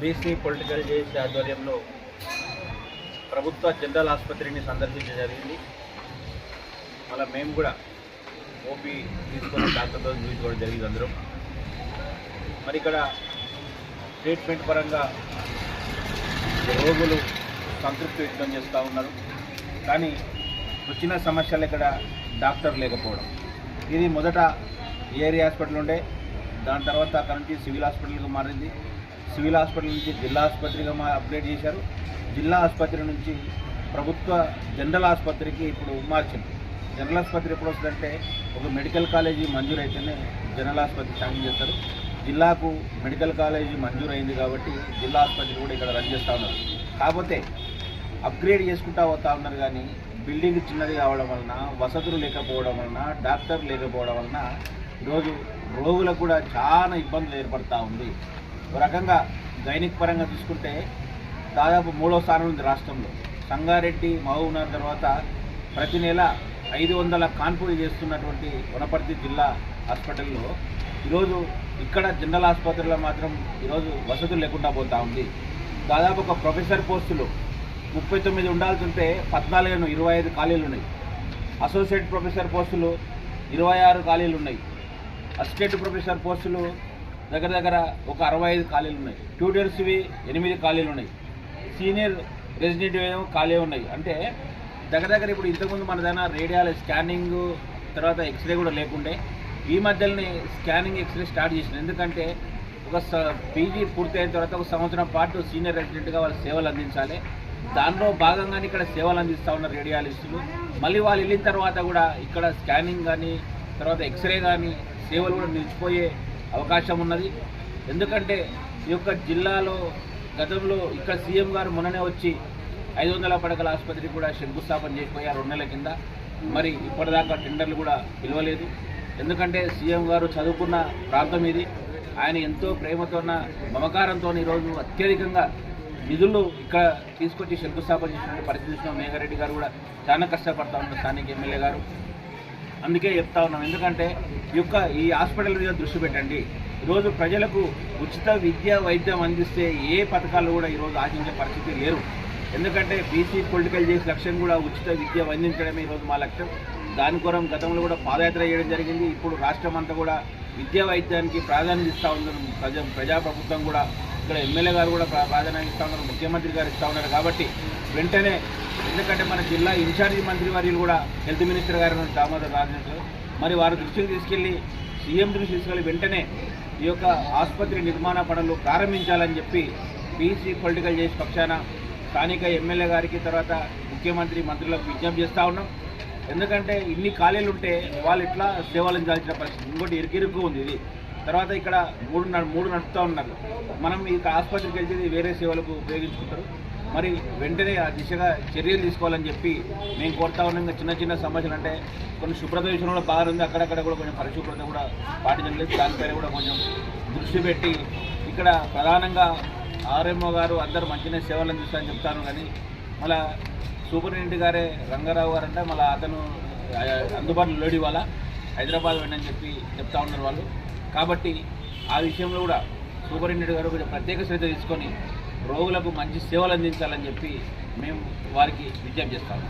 BC political JAC ఆధ్వర్యంలో ప్రభుత్వ general ఆసుపత్రిని సందర్శించడం జరిగింది. మళ్ళీ మేము కూడా ఓపీ తీసుకున్న డాక్టర్తో చూసుకోవడం జరిగింది అందరూ. మరి ఇక్కడ ట్రీట్మెంట్ పరంగా రోగులు సంతృప్తి వ్యక్తం చేస్తూ ఉన్నారు. కానీ వచ్చిన సమస్యలు ఇక్కడ డాక్టర్ లేకపోవడం. ఇది మొదట ఏరియా హాస్పిటల్ ఉండే దాని తర్వాత అక్కడ నుంచి సివిల్ హాస్పిటల్గా మారింది. సివిల్ హాస్పిటల్ నుంచి జిల్లా ఆసుపత్రిగా మా అప్గ్రేడ్ చేశారు. జిల్లా ఆసుపత్రి నుంచి ప్రభుత్వ జనరల్ ఆసుపత్రికి ఇప్పుడు మార్చింది. జనరల్ ఆసుపత్రి ఎప్పుడు వస్తుందంటే ఒక మెడికల్ కాలేజీ మంజూరు అయితేనే జనరల్ ఆసుపత్రి శాంక్షన్ చేస్తారు. జిల్లాకు మెడికల్ కాలేజీ మంజూరు అయింది కాబట్టి జిల్లా ఆసుపత్రి కూడా ఇక్కడ రన్ చేస్తూ ఉన్నారు. కాకపోతే అప్గ్రేడ్ చేసుకుంటా పోతా ఉన్నారు కానీ బిల్డింగ్ చిన్నది కావడం వలన వసతులు లేకపోవడం వలన డాక్టర్ లేకపోవడం వలన ఈరోజు రోగులకు కూడా చాలా ఇబ్బందులు ఏర్పడుతూ ఉంది. ఒక రకంగా గైనిక్ పరంగా చూసుకుంటే దాదాపు మూడో స్థానం ఉంది రాష్ట్రంలో. సంగారెడ్డి మహబూబ్నగర్ తర్వాత ప్రతి నెల ఐదు వందల కాన్పులు చేస్తున్నటువంటి వనపర్తి జిల్లా హాస్పిటల్లో ఈరోజు ఇక్కడ జనరల్ ఆసుపత్రిలో మాత్రం ఈరోజు వసతులు లేకుండా పోతా ఉంది. దాదాపు ఒక ప్రొఫెసర్ పోస్టులు ముప్పై తొమ్మిది ఉండాల్సి ఉంటే పద్నాలుగు ఇరవై ఐదు ఖాళీలు ఉన్నాయి. అసోసియేట్ ప్రొఫెసర్ పోస్టులు ఇరవై ఆరు ఖాళీలు ఉన్నాయి. అసిస్టెంట్ ప్రొఫెసర్ పోస్టులు దగ్గర దగ్గర ఒక అరవై ఐదు ఖాళీలు ఉన్నాయి. ట్యూటర్స్వి ఎనిమిది ఖాళీలు ఉన్నాయి. సీనియర్ రెసిడెంట్ ఏమో ఖాళీ ఉన్నాయి. అంటే దగ్గర దగ్గర ఇప్పుడు ఇంతకుముందు మన దగ్గర రేడియాల స్కానింగ్ తర్వాత ఎక్స్రే కూడా లేకుండే. ఈ మధ్యలోనే స్కానింగ్ ఎక్స్రే స్టార్ట్ చేసిన ఎందుకంటే ఒక పీజీ పూర్తయిన తర్వాత ఒక సంవత్సరం పాటు సీనియర్ రెసిడెంట్గా వాళ్ళు సేవలు అందించాలి. దానిలో భాగంగానే ఇక్కడ సేవలు అందిస్తూ ఉన్న రేడియాలిస్టులు మళ్ళీ వాళ్ళు వెళ్ళిన తర్వాత కూడా ఇక్కడ స్కానింగ్ కానీ తర్వాత ఎక్స్రే కానీ సేవలు కూడా నిలిచిపోయే అవకాశం ఉన్నది. ఎందుకంటే ఈ యొక్క జిల్లాలో గతంలో ఇక్కడ సీఎం గారు మొన్ననే వచ్చి ఐదు వందల పడకల ఆసుపత్రికి కూడా శంకుస్థాపన చేసిపోయారు రెండు నెలల కింద. మరి ఇప్పటిదాకా టెండర్లు కూడా పిలవలేదు. ఎందుకంటే సీఎం గారు చదువుకున్న ప్రాంతం ఇది. ఆయన ఎంతో ప్రేమతోన మమకారంతో ఈరోజు అత్యధికంగా నిధులు ఇక్కడ తీసుకొచ్చి శంకుస్థాపన చేసిన పరిస్థితి మేఘారెడ్డి గారు కూడా చాలా కష్టపడతా ఉన్నారు స్థానిక ఎమ్మెల్యే గారు. అందుకే చెప్తా ఉన్నాం. ఎందుకంటే ఈ యొక్క ఈ హాస్పిటల్ మీద దృష్టి పెట్టండి. ఈరోజు ప్రజలకు ఉచిత విద్య వైద్యం అందిస్తే ఏ పథకాలు కూడా ఈరోజు ఆశించే పరిస్థితి లేరు ఎందుకంటే బీసీ పొలిటికల్ చేసే లక్ష్యం కూడా ఉచిత విద్య అందించడమే ఈరోజు మా లక్ష్యం. దాని కొరం గతంలో కూడా పాదయాత్ర చేయడం జరిగింది. ఇప్పుడు రాష్ట్రం అంతా కూడా విద్యా వైద్యానికి ప్రాధాన్యత ఇస్తూ ఉన్నారు ప్రజా ప్రజాప్రభుత్వం కూడా ఇక్కడ ఎమ్మెల్యే గారు కూడా ప్రాధాన్యత ఇస్తూ ఉన్నారు ముఖ్యమంత్రి గారు ఇస్తూ ఉన్నారు కాబట్టి వెంటనే ఎందుకంటే మన జిల్లా ఇన్ఛార్జి మంత్రి వర్యులు కూడా హెల్త్ మినిస్టర్ గారు ఉన్నారు దామోదర్ రాజేంద్ర. మరి వారి దృష్టికి తీసుకెళ్ళి సీఎం దృష్టి తీసుకెళ్ళి వెంటనే ఈ యొక్క ఆసుపత్రి నిర్మాణ పనులు ప్రారంభించాలని చెప్పి బీసీ పొలిటికల్ చేసి పక్షాన స్థానిక ఎమ్మెల్యే గారికి తర్వాత ముఖ్యమంత్రి మంత్రులకు విజ్ఞప్తి చేస్తూ ఉన్నాం. ఎందుకంటే ఇన్ని ఖాళీలు ఉంటే వాళ్ళు ఇట్లా సేవలు అందించాల్సిన పరిస్థితి ఇంకోటి ఇరుకిరుకు ఉంది. ఇది తర్వాత ఇక్కడ మూడు నడు- మూడు నడుపుతూ ఉన్నారు. మనం ఈ ఆసుపత్రికి వెళ్తే వేరే సేవలకు ఉపయోగించుకుంటారు. మరి వెంటనే ఆ దిశగా చర్యలు తీసుకోవాలని చెప్పి మేము కోరుతా ఉన్నాం. చిన్న చిన్న సమస్యలు అంటే కొన్ని శుభ్రత విషయంలో కూడా బాగా ఉంది. అక్కడక్కడ కూడా కొంచెం పరిశుభ్రత కూడా పాటించలేదు. దానిపైన కూడా కొంచెం దృష్టి పెట్టి ఇక్కడ ప్రధానంగా ఆర్ఎంఓ గారు అందరూ మంచిగా సేవలు అందిస్తారని చెప్తాను. కానీ మళ్ళా సూపరింటెండెంట్ గారే రంగారావు గారు అంటే మళ్ళీ అతను అందుబాటులో లేడు ఇవాళ. హైదరాబాద్ వెళ్ళని చెప్పి చెప్తా ఉన్నారు వాళ్ళు. కాబట్టి ఆ విషయంలో కూడా సూపరింటెండెంట్ గారు కొంచెం ప్రత్యేక శ్రద్ధ తీసుకొని రోగులకు మంచి సేవలు అందించాలని చెప్పి మేము వారికి విజ్ఞప్తి చేస్తాము.